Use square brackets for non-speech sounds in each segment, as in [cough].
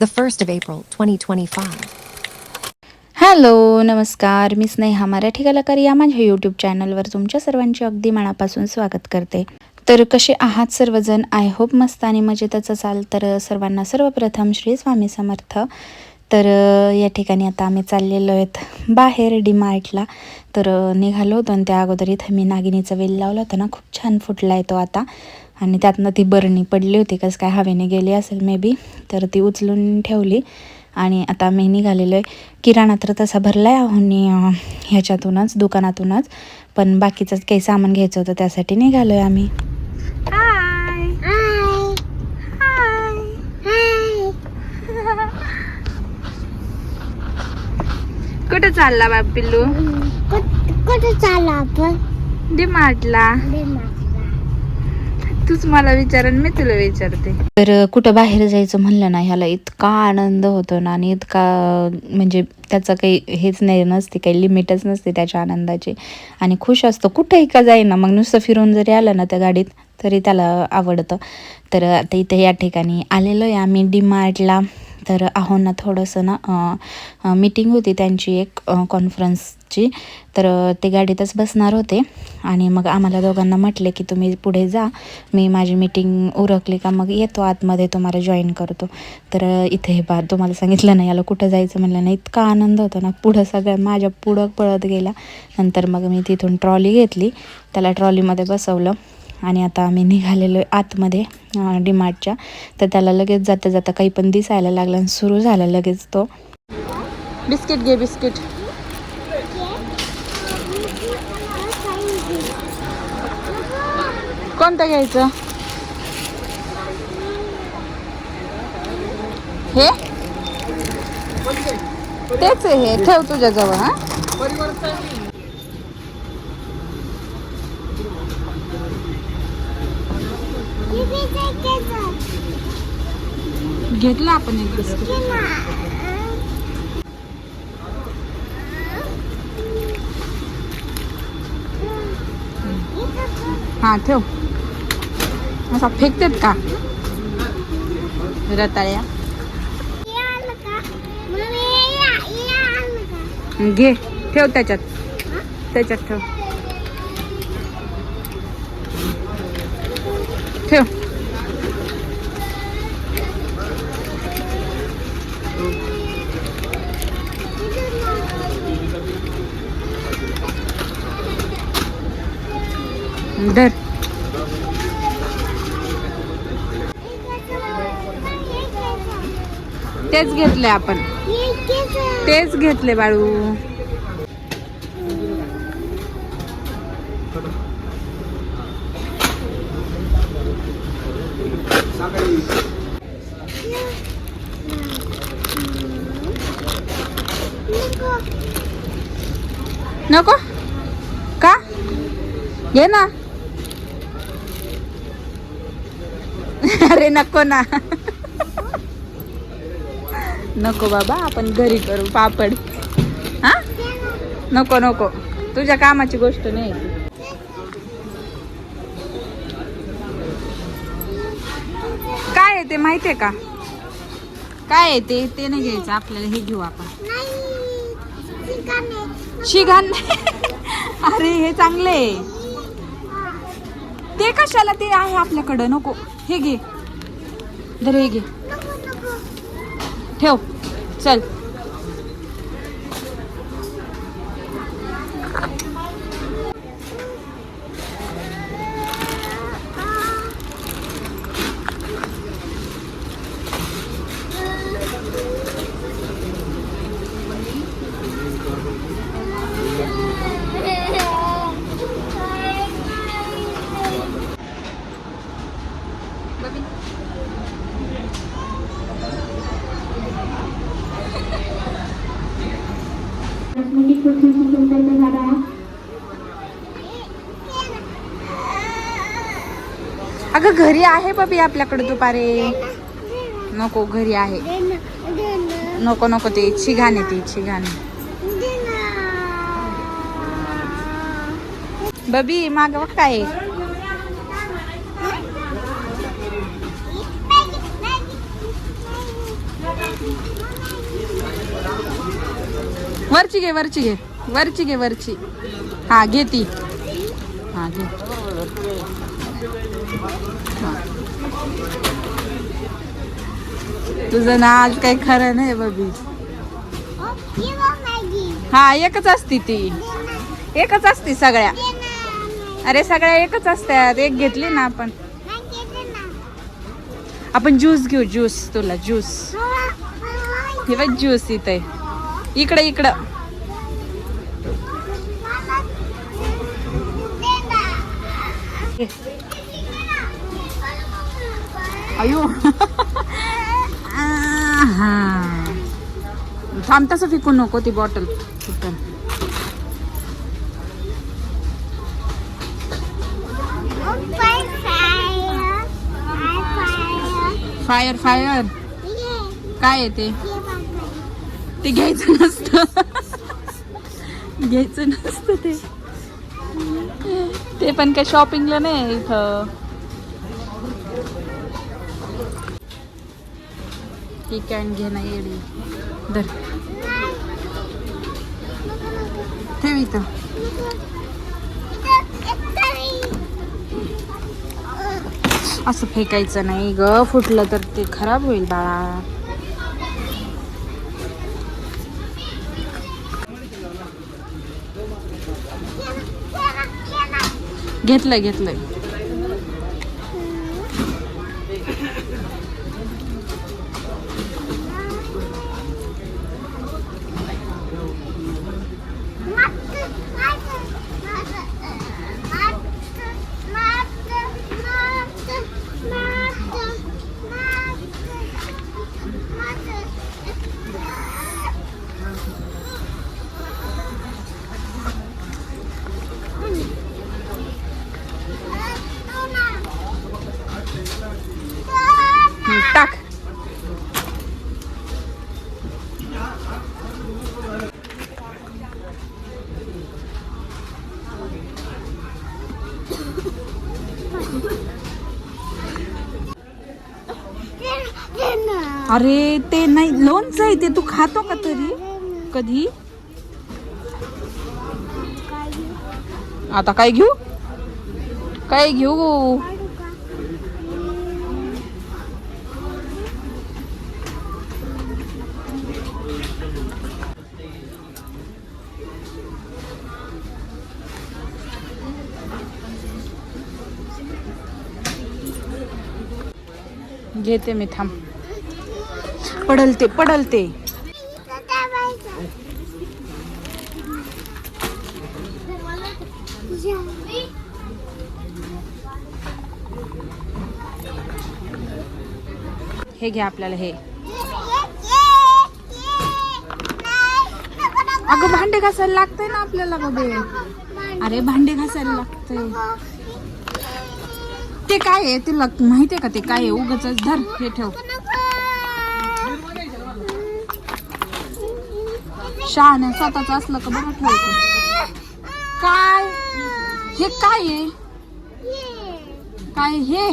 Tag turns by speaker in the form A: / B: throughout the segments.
A: the 1st of April, 2025.
B: Hello नमस्कार. मी स्नेहा मराठी कलाकार या माझ्या यूट्यूब चॅनलवर तुमच्या सर्वांचे अगदी मनापासून स्वागत करते. तर कसे आहात सर्वजण? आय होप मस्त आणि मजेतच असाल. तर सर्वांना सर्वप्रथम श्री स्वामी समर्थ. तर या ठिकाणी आता आम्ही चाललेलो आहेत बाहेर डीमार्टला तर निघालो होतो आणि त्या अगोदर इथं मी नागिनीचा वेल लावला होता ना. खूप छान फुटला आहे तो आता. आणि त्यातनं ती बरणी पडली होती कसं काय हवेने गेली असेल मे बी तर ती उचलून ठेवली. आणि आता मी निघालेलो आहे किराणा तर तसा भरला आहे आणि ह्याच्यातूनच दुकानातूनच. पण बाकीचंच काही सामान घ्यायचं होतं त्यासाठी निघालो आहे आम्ही. हाय कुठं चालला बाप पिल्लू?
C: कुठे चालला आपण?
B: डिमार्टला. तूच मला विचार मी तुला विचारते. तर कुठं बाहेर जायचं म्हणलं ना ह्याला इतका आनंद होतो ना आणि इतका म्हणजे त्याचं काही हेच नाही नसते काही लिमिटच नसते त्याच्या आनंदाची. आणि खुश असतो. कुठे का जाईना मग नुसतं फिरून जरी आलं ना त्या गाडीत तरी त्याला आवडतं. तर आता इथे या ठिकाणी आलेलो आहे आम्ही डी मार्टला तर आहोंना थोडंसं ना मीटिंग होती त्यांची एक कॉन्फरन्सची तर ते गाडीतच बसणार होते. आणि मग आम्हाला दोघांना म्हटले की तुम्ही पुढे जा. मी माझी मीटिंग उरकली का मग येतो. आतमध्ये तुम्हाला जॉईन करतो. तर इथे हे बा तुम्हाला सांगितलं नाही याला कुठं जायचं म्हणलं नाही इतका आनंद होता ना. पुढं सगळ्या माझ्या पुढं पळत गेला नंतर मग मी तिथून ट्रॉली घेतली. त्याला ट्रॉलीमध्ये बसवलं. आणि आता आम्ही निघालेलो आहे आतमध्ये डीमार्टच्या. तर त्याला लगेच जाता जाता काही पण दिसायला लागला आणि सुरू झालं लगेच तो. बिस्किट घे बिस्किट. कोणतं घ्यायचं? हे? तेच आहे हे. ठेव तुझ्याजवळ हा
C: किती जायचं?
B: घेतलं आपण एक बिस्किट? हा ठेव. असा फेकतात का? रताळ्या? घे ठेव त्याच्यात. त्याच्यात ठेव. तेच घेतले आपण. तेच घेतले बाळू.
C: नको.
B: नको का? घे ना. [laughs] अरे नको ना. नको बाबा आपण घरी करू पापड. हा? नको नको. तुझ्या कामाची गोष्ट नाही. काय आहे ते माहितीये का? काय आहे ते? ते नाही घ्यायचं. आपल्याला हे घेऊ आपण.
C: नाही.
B: शिघाण [laughs] अरे हे चांगले आहे. ते कशाला? ते आहे आपल्याकडं. नको. हे घे. दर हे घे. ठेव चल अगं घरी आहे बबी आपल्याकडे दुपारे. नको घरी आहे. नको नको ते घाण ती छिघाणे बबी माग बघ काय
D: वरची घे वरची घे. वरची घे वरची. हा घे ती. हा. तुझं ना आज काही खरं नाही बबी. हा एकच असती ती. एकच असती सगळ्या. अरे सगळ्या एकच असतात. एक घेतली ना आपण. आपण ज्यूस घेऊ ज्यूस तुला ज्यूस. हे बघ ज्यूस इथे इकडं इकडं
C: मला- दे ना.
D: घे. अयो. हा थांब तसं फिकू नको ती बॉटल फुटन फायर फायर काय आहे ते? ते घ्यायचं नसतं. [laughs] घ्यायचं नसतं ते. ते पण काय शॉपिंगला नाही इथं. ही कॅन घे ना येडी. धर. ठेव इथं. असं फेकायचं नाही ग. फुटलं तर ते खराब होईल बाळा. घेतलंय घेतलंय. टाक अरे ते नाही लोणचं आहे ते तू खातो का तरी? कधी? आता काय घेऊ? काय घेऊ? घेते मी थांब. पडलते पडलते. हे घ्या आपल्याला हे. अगं भांडे घासायला लागतंय ना आपल्याला बघे अरे भांडे घासायला लागतंय. ते काय आहे? तुला माहितीये का ते काय आहे? उगाच धर हे ठेव. शहाणे स्वतःच असलं का बरं ठेवतो काय? हे काय आहे? काय हे?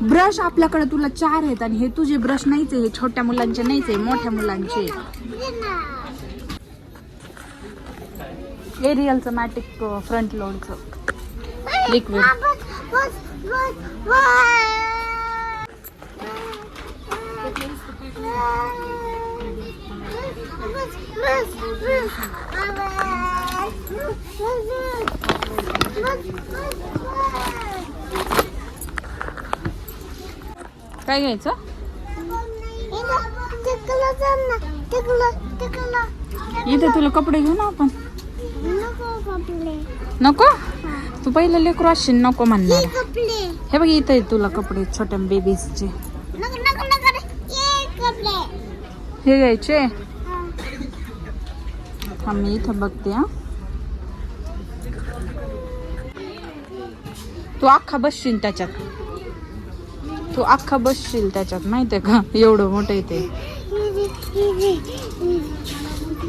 D: ब्रश आपल्याकडे तुला चार आहेत आणि हे तुझे ब्रश नाहीच आहे हे छोट्या मुलांचे नाहीच आहे मोठ्या मुलांचे. एरियलचं मॅटिक फ्रंट लोडचं लिक्विड काय घ्यायचं इथे तुला कपडे घेऊ ना आपण नको तू पहिलं लेकरू असशील नको म्हणणार. हे बघ इथे तुला कपडे छोट्या बेबीजचे हे घ्यायचे?
C: हा.
D: मी इथं बघते हा. तू अख्खा बसशील त्याच्यात. तू अख्खा बसशील त्याच्यात माहितीये का? एवढं मोठं आहे ते.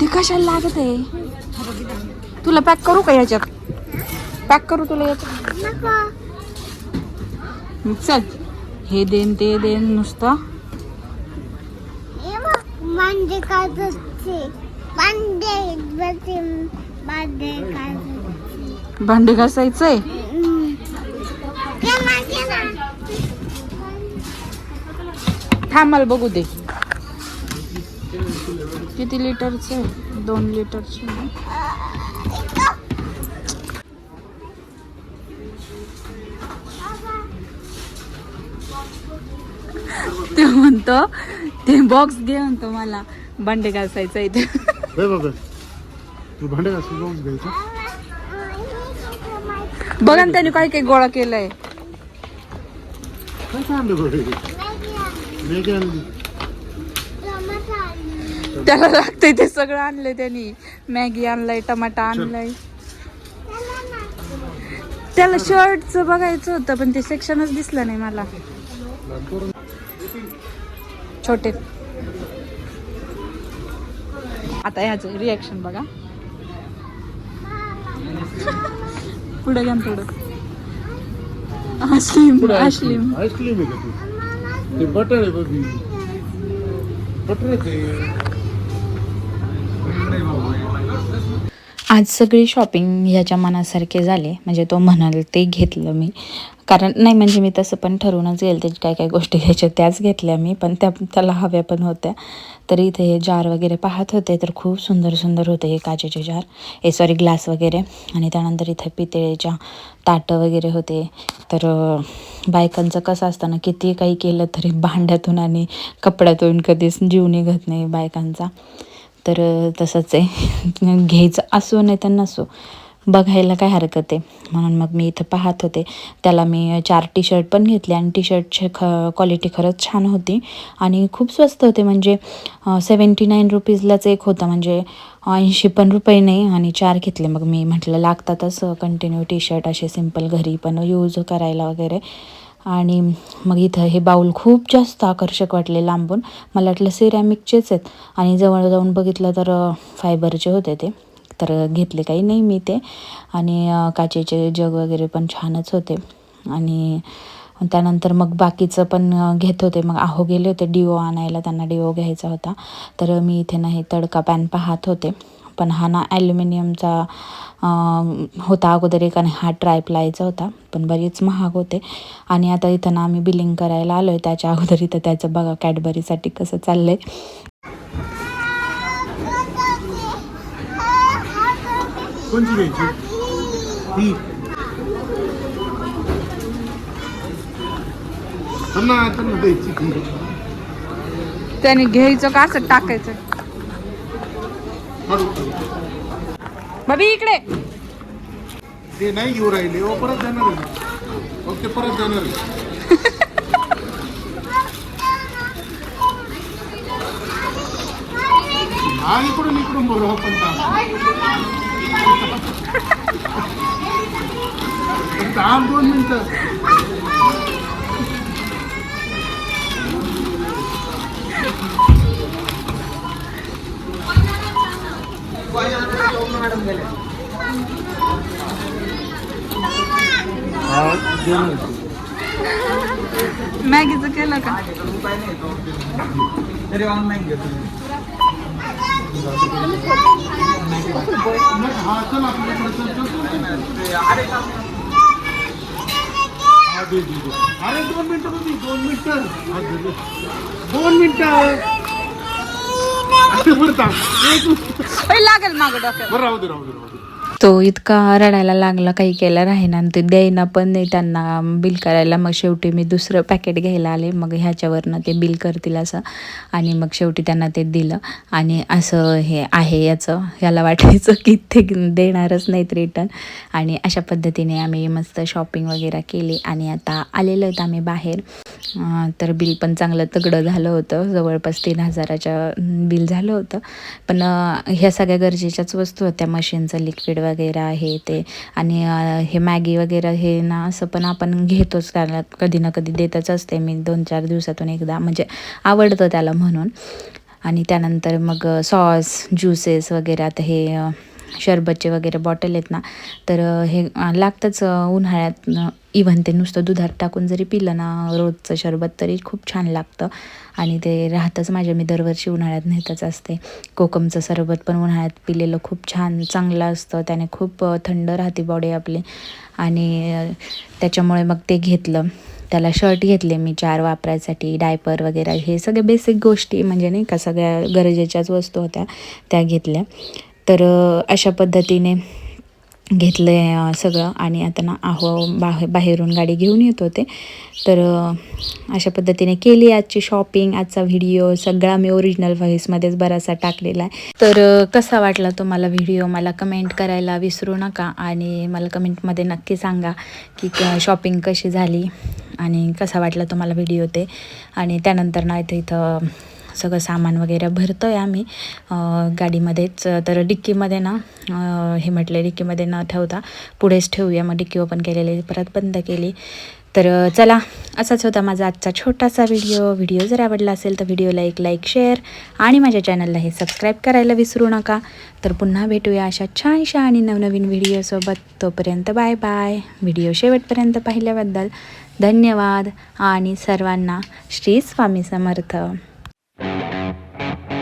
D: ते कशाला लागत आहे तुला पॅक करू का याच्यात? पॅक करू तुला याच्यात? चल. हे देन ते देन नुसतं.
C: भांडे काढते भांडे
B: घासायचंय?
C: केला केला
B: थांब मला बघू दे. किती लिटरचं? आहे दोन लिटरचं. ते म्हणतो ते बॉक्स घे म्हणतो मला. भांडे घासायचं इथे.
E: बाबा तू भांडे घासून घ्यायचं?
B: बघा ना त्याने काय काय गोळा केलंय
E: काय आणली.
B: त्याला लागतंय ते सगळं आणलंय त्यांनी. मॅगी आणलंय टमाटा आणलाय. त्याला शर्टचं बघायचं होतं पण ते सेक्शनच दिसलं नाही मला. छोटे. आता ह्याचं रिॲक्शन बघा. पुढे घ्या थोडं
E: आईस्क्रीम आहे का तू? ते बटर आहे बघी. बटर
B: आज सगळी शॉपिंग ह्याच्या मनासारखे झाले. म्हणजे तो म्हणाल ते घेतलं मी. कारण नाही म्हणजे मी तसं पण ठरवूनच गेलं त्याची काय काय गोष्टी घ्यायच्या त्याच घेतल्या मी. पण त्या त्याला हव्या पण होत्या. तर इथे हे जार वगैरे पाहत होते तर खूप सुंदर सुंदर होते हे काचेचे जार. ए सॉरी ग्लास वगैरे. आणि त्यानंतर इथे पितळेच्या ताटं वगैरे होते. तर बायकांचं कसं असतं ना किती काही केलं तरी भांड्यातून आणि कपड्यातून कधीच जीव निघत नाही बायकांचा. तर तसंच आहे. [laughs] घ्यायचं असो नाही तर नसो. बघायला काय हरकत आहे. म्हणून मग मी इथं पाहत होते. त्याला मी चार टी शर्ट पण घेतले आणि टी शर्टची ख क्वालिटी खरंच छान होती. आणि खूप स्वस्त होते. म्हणजे सेवन्टी नाईन रुपीजलाच एक होता. म्हणजे ऐंशी पण रुपये नाही आणि चार घेतले. मग मी म्हटलं लागतातच कंटिन्यू टी शर्ट असे सिंपल घरी पण यूज करायला वगैरे. आणि मग इथं हे बाऊल खूप जास्त आकर्षक वाटले लांबून. मला वाटलं सिरॅमिकचेच आहेत. आणि जवळ जाऊन बघितलं तर फायबरचे होते ते. तर घेतले काही नाही मी ते. आणि काचेचे जग वगैरे पण छानच होते. आणि त्यानंतर मग बाकीचं पण घेत होते. मग आहो गेले होते डिओ आणायला. त्यांना डिओ घ्यायचा होता. तर मी इथे नाही तडका पॅन पाहत होते. पण हा ना ॲल्युमिनियमचा अं, होता अगोदर एक आणि हा ट्रायप्लायचा होता पण बरेच महाग होते. आणि आता इथं ना आम्ही बिलिंग करायला आलो आहे त्याच्या अगोदर इथं त्याचं बघा कॅडबरीसाठी कसं चाललं आहे
E: त्याने
B: घ्यायचं का असं टाकायचं? बाबी इकडे.
E: ते नाही घेऊ राहिले. ओ परत जाणार आहे. मग ते परत जाणार आहे. हा इकडून इकडून बोलू हो, आपण थांब दोन मिनिटं.
B: मॅगीचं केलं का
E: मग हा चल आपल्याकडे चल चल चल, चल हा दे दे दे. अरे दोन मिनिटं बघ दोन मिनिटं। हा दे दे. दोन मिनिटं।
B: लागेल मागं डोक्यात.
E: बरं राहू दे राहू दे राहू दे.
B: तो इतका रडायला लागला काही केलं राही ना. आणि ते द्यायना पण नाही त्यांना बिल करायला. मग शेवटी मी दुसरं पॅकेट घ्यायला आले. मग ह्याच्यावरनं ते बिल करतील असं. आणि मग शेवटी त्यांना ते दिलं. आणि असं हे आहे याचं. याला वाटायचं की ते देणारच नाहीत रिटर्न आणि अशा पद्धतीने आम्ही मस्त शॉपिंग वगैरे केली. आणि आता आलेलो आहेत आम्ही बाहेर. तर बिल पण चांगलं तगडं झालं होतं. जवळपास तीन हजाराच्या बिल झालं होतं. पण ह्या सगळ्या गरजेच्याच वस्तू होत्या मशीनचं लिक्विड वगैरे आहे ते. आणि हे मॅगी वगैरे हे ना असं पण आपण घेतोच. त्याला कधी ना कधी देतच असते. मी दोन चार दिवसातून एकदा. म्हणजे आवडतं त्याला म्हणून. आणि त्यानंतर मग सॉस ज्युसेस वगैरे. आता हे शरबतचे वगैरे बॉटल आहेत ना तर हे लागतंच उन्हाळ्यात इव्हन ते नुसतं दुधात टाकून जरी पिलं ना रोजचं शरबत तरी खूप छान लागतं. आणि ते राहतंच माझ्या मी दरवर्षी उन्हाळ्यात नेतच असते. कोकमचं सरबत पण उन्हाळ्यात पिलेलं खूप छान चांगलं असतं. त्याने खूप थंड राहते बॉडी आपली. आणि त्याच्यामुळे मग ते घेतलं. त्याला शर्ट घेतले मी चार वापरायसाठी डायपर वगैरे हे सगळे बेसिक गोष्टी म्हणजे नाही का सगळ्या गरजेच्याच वस्तू होत्या त्या घेतल्या. तर अशा पद्धतीने घेतलं आहे सगळं. आणि आता ना आहो बाहे बाहेरून गाडी घेऊन येत होते. तर अशा पद्धतीने केली आजची शॉपिंग आजचा व्हिडिओ. सगळा मी ओरिजिनल व्हॉईसमध्येच बरासा टाकलेला आहे. तर कसा वाटला तुम्हाला व्हिडिओ? मला कमेंट करायला विसरू नका. आणि मला कमेंटमध्ये नक्की सांगा की शॉपिंग कशी झाली आणि कसा वाटला तुम्हाला व्हिडिओ ते? आणि त्यानंतर ना इथं इथं सगळं सामान वगैरे भरतो आहे आम्ही गाडीमध्येच तर डिक्कीमध्ये ना हे म्हटले डिक्कीमध्ये न ठेवता पुढेच ठेवूया. मग डिक्की ओपन केलेली परत बंद केली. तर चला असाच होता माझा आजचा छोटासा व्हिडिओ व्हिडिओ जर आवडला असेल तर व्हिडिओला एक लाईक शेअर आणि माझ्या चॅनलला हे सबस्क्राईब करायला विसरू नका. तर पुन्हा भेटूया अशा छानशा आणि नवनवीन व्हिडिओसोबत तोपर्यंत बाय बाय व्हिडिओ शेवटपर्यंत पाहिल्याबद्दल धन्यवाद आणि सर्वांना श्री स्वामी समर्थ. Thank you.